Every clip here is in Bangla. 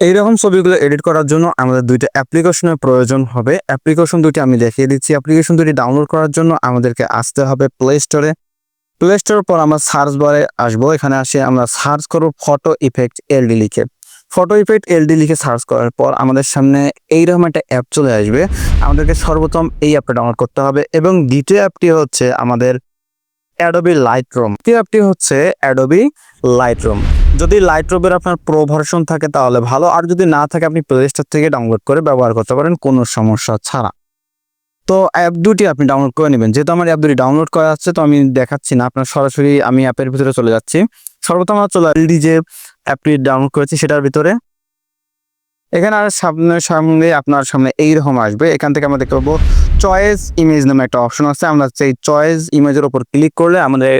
এইরকম ছবিগুলো এডিট করার জন্য আমাদের দুইটা অ্যাপ্লিকেশনের প্রয়োজন হবে। অ্যাপ্লিকেশন দুটি আমি দেখিয়ে দিচ্ছি। অ্যাপ্লিকেশন দুটি ডাউনলোড করার জন্য আমাদেরকে আসতে হবে প্লে স্টোরে প্লে স্টোরের পর আমরা সার্চ বারে আসব। এখানে আসে আমরা সার্চ করব ফটো ইফেক্ট এলডি লিখে। ফটো ইফেক্ট এলডি লিখে সার্চ করার পর আমাদের সামনে এইরকম একটা অ্যাপ চলে আসবে। আমাদেরকে সর্বপ্রথম এই অ্যাপটা ডাউনলোড করতে হবে এবং দ্বিতীয় অ্যাপটি হচ্ছে আমাদের অ্যাডোবি লাইট লাইটরুম দ্বিতীয় অ্যাপটি হচ্ছে অ্যাডোবি লাইট লাইটরুম যদি লাইট্রোবের আপনার প্রো ভার্সন থাকে তাহলে ভালো। আর যদি না থাকে, আপনি প্লে স্টোর থেকে ডাউনলোড করে ব্যবহার করতে পারেন, কোনো সমস্যা ছাড়া। তো অ্যাপ দুটি আপনি ডাউনলোড করে নেবেন। যেহেতু আমার অ্যাপ দুটি ডাউনলোড করা আছে, তো আমি দেখাচ্ছি না। আপনার সরাসরি আমি অ্যাপের ভিতরে চলে যাচ্ছি। সর্বপ্রথম চলে এলডি যে অ্যাপটি ডাউনলোড করেছি, সেটার ভিতরে এখানে আর সামনে সামনে, আপনার সামনে এইরকম আসবে। এখান থেকে আমরা দেখতে পাবো চয়েস ইমেজ নামে একটা অপশন আছে। আমরা সেই চয়েস ইমেজের উপর ক্লিক করলে আমাদের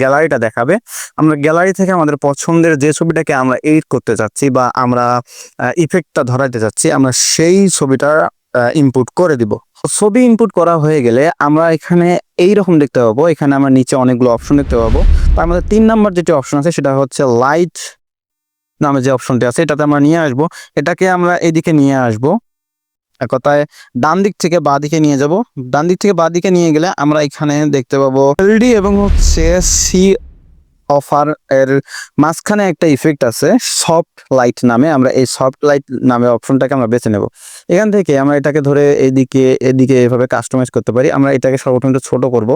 গ্যালারিটা দেখাবে। আমরা গ্যালারি থেকে আমাদের পছন্দের যে ছবিটাকে আমরা এডিট করতে চাচ্ছি বা আমরা ইফেক্টটা ধরাইতে চাচ্ছি, আমরা সেই ছবিটার ইনপুট করে দিব। ছবি ইনপুট করা হয়ে গেলে আমরা এখানে এই রকম দেখতে পাবো। এখানে আমরা নিচে অনেকগুলো অপশন দেখতে পাবো। তার মধ্যে তিন নাম্বার যেটি অপশন আছে সেটা হচ্ছে লাইট নামে যে অপশনটি আছে, এটাতে আমরা নিয়ে আসব। এটাকে আমরা এদিকে নিয়ে আসব। কথায় ডান দিক থেকে বাঁ দিকে নিয়ে যাব। ডান দিক থেকে বাঁ দিকে নিয়ে গেলে আমরা এখানে দেখতে পাবো এলডি এবং হচ্ছে সি অফার এর মাঝখানে একটা ইফেক্ট আছে সফট লাইট নামে। আমরা এই সফট লাইট নামে অপশনটাকে আমরা বেছে নেব। এখান থেকে আমরা এটাকে ধরে এদিকে এদিকে এভাবে কাস্টমাইজ করতে পারি। আমরা এটাকে সর্বপ্রথম ছোট করব।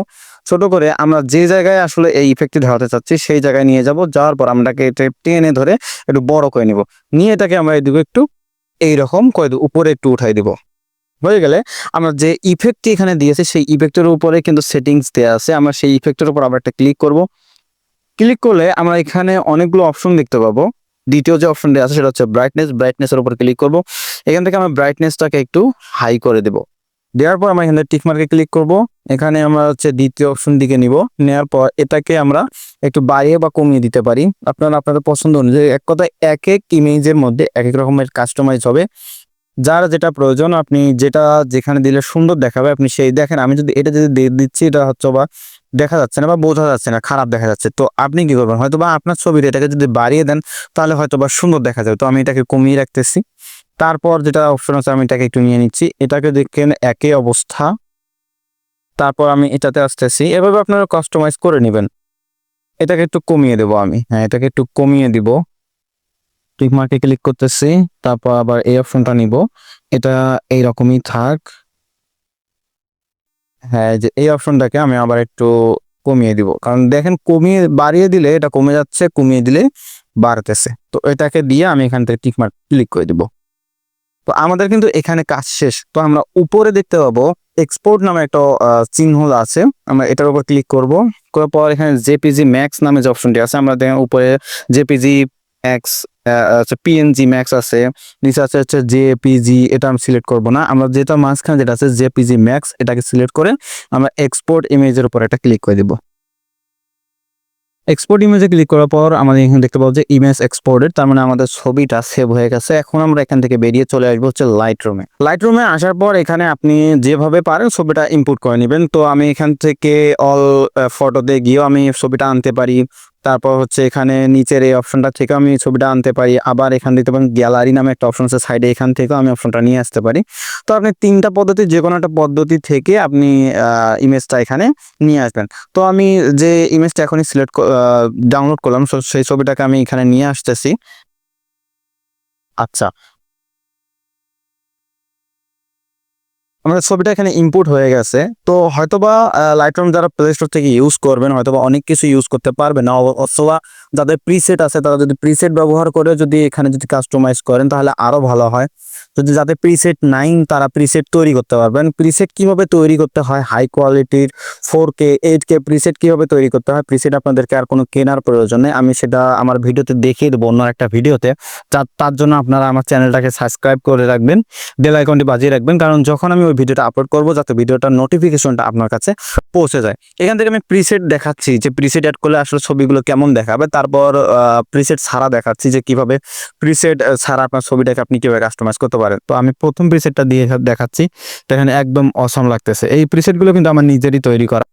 ছোট করে আমরা যে জায়গায় আসলে এই ইফেক্টটি ধরাতে চাচ্ছি, সেই জায়গায় নিয়ে যাব। যাওয়ার পর আমরা এটা টেনে ধরে একটু বড় করে নিব। নিয়ে এটাকে আমরা এদিকে একটু এইরকম করে উপরে একটু উঠাই দিব। হয়ে গেলে আমরা যে ইফেক্টটি এখানে দিয়েছি, সেই ইফেক্টের উপরে কিন্তু সেটিংস দেওয়া আছে। আমরা সেই ইফেক্টের উপর আবার একটা ক্লিক করব। ক্লিক করলে আমরা এখানে অনেকগুলো অপশন দেখতে পাবো। দ্বিতীয় যে অপশন দেওয়া আছে, সেটা হচ্ছে ব্রাইটনেস ব্রাইটনেসের উপর ক্লিক করব। এখান থেকে আমরা ব্রাইটনেসটাকে একটু হাই করে দেব। দেওয়ার পর আমরা এখানে টিক মার্কে ক্লিক করব। এখানে আমরা হচ্ছে দ্বিতীয় অপশন দিকে নিব। নেওয়ার পর এটাকে আমরা একটু বাড়িয়ে বা কমিয়ে দিতে পারি। আপনারা, আপনাদের পছন্দ অনুযায়ী এক কথায় এক এক ইমেজের মধ্যে এক এক রকমের কাস্টমাইজ হবে। যার যেটা প্রয়োজন, আপনি যেটা যেখানে দিলে সুন্দর দেখাবে, আপনি সেই দেখেন। আমি যদি এটা যদি দিচ্ছি, এটা হচ্ছে বা দেখা যাচ্ছে না বা বোঝা যাচ্ছে না, খারাপ দেখা যাচ্ছে। তো আপনি কি করবেন? হয়তো বা আপনার ছবির এটাকে যদি বাড়িয়ে দেন, তাহলে হয়তো বা সুন্দর দেখা যাবে। তো আমি এটাকে কমিয়ে রাখতেছি। তারপর যেটা অপশন আছে আমি এটাকে একটু নিয়ে নিচ্ছি। এটাকে দেখেন একই অবস্থা। তারপর আমি এটাতে আসতেছি। এভাবে আপনারা কাস্টমাইজ করে নেবেন। এটাকে একটু কমিয়ে দেব আমি। হ্যাঁ এটাকে একটু কমিয়ে দিব। টিক মার্কে ক্লিক করতেছি। তারপর আবার এই অপশনটা নিব। এটা এই রকমই থাক। হ্যাঁ যে এই অপশনটাকে আমি আবার একটু কমিয়ে দিব। কারণ দেখেন কমিয়ে, বাড়িয়ে দিলে এটা কমে যাচ্ছে, কমিয়ে দিলে বাড়তেছে। তো এটাকে দিয়ে আমি এখান থেকে টিক মার্ক ক্লিক করে দিব। তো আমাদের কিন্তু এখানে কাজ শেষ। তো আমরা উপরে দেখতে পাবো এক্সপোর্ট নামে একটা চিহ্ন আছে। আমরা এটার উপর ক্লিক করব। করার পর এখানে জেপিজি ম্যাক্স নামে যে অপশনটি আছে, আমরা উপরে জেপিজি ম্যাক্স পিএনজি ম্যাক্স আছে। নিচে আছে হচ্ছে জেপিজি এটা আমি সিলেক্ট করব না। আমরা যেটা মাঝখানে যেটা আছে জেপিজি ম্যাক্স এটাকে সিলেক্ট করে আমরা এক্সপোর্ট ইমেজের উপর একটা ক্লিক করে দিব। এক্সপোর্ট ইমেজে ক্লিক করার পর আমাদের এখানে দেখতে পাবো যে ইমেজ এক্সপোর্টেড তার মানে আমাদের ছবিটা সেভ হয়ে গেছে। এখন আমরা এখান থেকে বেরিয়ে চলে আসব হচ্ছে লাইট রুমে লাইট রুমে আসার পর এখানে আপনি যেভাবে পারেন ছবিটা ইম্পোর্ট করে নেবেন। তো আমি এখান থেকে অল ফটোতে গিয়েও আমি ছবিটা আনতে পারি। তারপর হচ্ছে এখানে নিচের এই অপশনটা থেকে আমি ছবিটা আনতে পারি। আবার এখান দিতে পারেন গ্যালারি নামে একটা অপশন আছে সাইডে এখান থেকেও আমি অপশনটা নিয়ে আসতে পারি। তো আপনি তিনটা পদ্ধতি যে কোনো একটা পদ্ধতি থেকে আপনি ইমেজটা এখানে নিয়ে আসবেন। তো আমি যে ইমেজটা এখনই সিলেক্ট ডাউনলোড করলাম সেই ছবিটাকে আমি এখানে নিয়ে আসতেছি। আচ্ছা আমাদের ছবিটা এখানে ইম্পোর্ট হয়ে গেছে। তো হয়তোবা লাইটরুম যারা প্লে স্টোর থেকে ইউজ করবেন, হয়তোবা অনেক কিছু ইউজ করতে পারবে না। অথবা যাদের প্রিসেট আছে, তারা যদি প্রিসেট ব্যবহার করে যদি এখানে যদি কাস্টমাইজ করেন, তাহলে আরও ভালো হয়। যদি যাদের প্রিসেট নাই তারা প্রিসেট তৈরি করতে পারবেন। প্রিসেট কীভাবে তৈরি করতে হয়? হাই কোয়ালিটির four K eight K preset কীভাবে তৈরি করতে হয়? প্রিসেট আপনাদেরকে আর কোনো কেনার প্রয়োজন নেই। আমি সেটা আমার ভিডিওতে দেখিয়ে দেবো অন্য একটা ভিডিওতে। তার তার জন্য আপনারা আমার চ্যানেলটাকে সাবস্ক্রাইব করে রাখবেন বেল আইকনটি বাজিয়ে রাখবেন। কারণ যখন আমি ওই ভিডিওটা আপলোড করব, যাতে ভিডিওটার নোটিফিকেশনটা আপনার কাছে পৌঁছে যায়। এখান থেকে আমি প্রিসেট দেখাচ্ছি যে প্রিসেট অ্যাড করলে আসলে ছবিগুলো কেমন দেখাবে, তারপর প্রিসেট ছাড়া দেখাচ্ছি যে কীভাবে প্রিসেট ছাড়া আপনার ছবিটাকে আপনি কীভাবে কাস্টমাইজ করতে পারেন। তো আমি প্রথম প্রিসেটটা দিয়ে দেখাচ্ছি, তো এখানে একদম অসম লাগতেছে। এই প্রিসেটগুলো কিন্তু আমার নিজেরই তৈরি করা।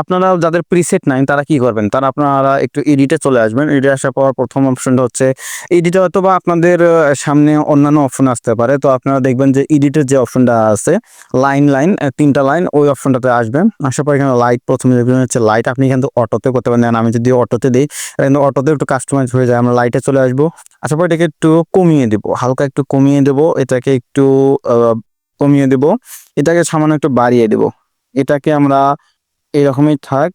আপনারা যাদের প্রিসেট নাই, তারা কি করবেন? তারা আপনারা একটু এডিটে চলে আসবেন। এডিটে আসার পর প্রথম অপশনটা হচ্ছে এডিটে হয়তো বা আপনাদের সামনে অন্যান্য অপশন আসতে পারে। তো আপনারা দেখবেন যে এডিটের যে অপশনটা আছে লাইন লাইন তিনটা লাইন ওই অপশনটাতে আসবেন। আসার পর এখানে লাইট প্রথমে দেখবেন হচ্ছে লাইট আপনি কিন্তু অটোতে করতে পারেন। আমি যদি অটোতে দিই, কিন্তু অটোতে একটু কাস্টমাইজ হয়ে যায়। আমরা লাইটে চলে আসব। আসার পর এটাকে একটু কমিয়ে দেবো। হালকা একটু কমিয়ে দেবো। এটাকে একটু কমিয়ে দেবো। এটাকে সামান্য একটু বাড়িয়ে দেবো। এটাকে আমরা এরকমই থাক,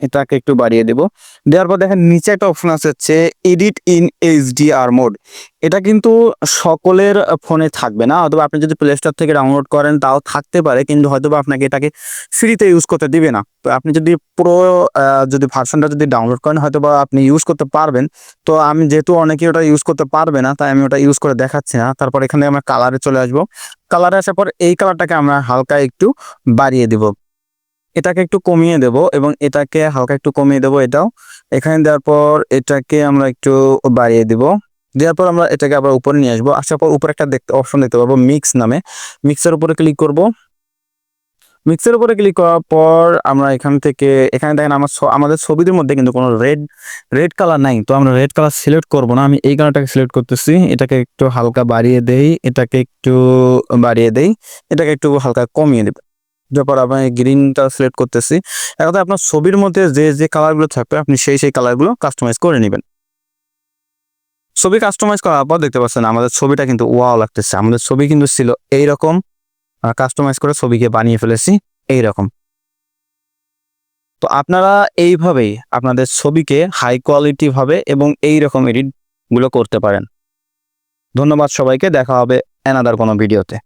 এটাকে একটু বাড়িয়ে দেব। দেওয়ার পর দেখেন, নিচে একটা অপশন আছে হচ্ছে এডিট ইন এইচডিআর মোড এটা কিন্তু সকলের ফোনে থাকবে না, অথবা আপনি যদি প্লে স্টোর থেকে ডাউনলোড করেন, তাও থাকতে পারে, কিন্তু হয়তো আপনাকে এটাকে ফ্রিতে ইউজ করতে দিবে না। তো আপনি যদি পুরো যদি ভার্সনটা যদি ডাউনলোড করেন হয়তো বা আপনি ইউজ করতে পারবেন। তো আমি যেহেতু অনেকে ওটা ইউজ করতে পারবে না, তাই আমি ওটা ইউজ করে দেখাচ্ছি না। তারপর এখানে আমরা কালারে চলে আসব। কালারে আসার পর এই কালারটাকে আমরা হালকা একটু বাড়িয়ে দেব। এটাকে একটু কমিয়ে দেব এবং এটাকে হালকা একটু কমিয়ে দেব এটাও। এখানে দেওয়ার পর এটাকে আমরা একটু বাড়িয়ে দিব। দেওয়ার পর আমরা এটাকে আবার উপরে নিয়ে আসব। আসার পর উপরে একটা দেখতে অপশন দেখতে পাবো মিক্স নামে। মিক্সের উপরে ক্লিক করব। মিক্সের উপরে ক্লিক করার পর আমরা এখান থেকে, এখানে দেখেন আমার আমাদের ছবিদের মধ্যে কিন্তু কোনো রেড রেড কালার নাই। তো আমরা রেড কালার সিলেক্ট করব না। আমি এই কালারটাকে সিলেক্ট করতেছি। এটাকে একটু হালকা বাড়িয়ে দেই। এটাকে একটু বাড়িয়ে দেই। এটাকে একটু হালকা কমিয়ে দেব। তারপর আমি গ্রিনটা সিলেক্ট করতেছি। এখন আপনার ছবির মধ্যে যে যে কালারগুলো থাকবে, আপনি সেই সেই কালারগুলো কাস্টমাইজ করে নেবেন। ছবি কাস্টমাইজ করার পর দেখতে পাচ্ছেন আমাদের ছবিটা কিন্তু ওয়াও লাগতেছে। আমাদের ছবি কিন্তু ছিল এইরকম। কাস্টমাইজ করে ছবিকে বানিয়ে ফেলেছি এইরকম। তো আপনারা এইভাবেই আপনাদের ছবিকে হাই কোয়ালিটি ভাবে এবং এইরকম এডিটগুলো করতে পারেন। ধন্যবাদ সবাইকে। দেখা হবে অ্যানাদার কোনো ভিডিওতে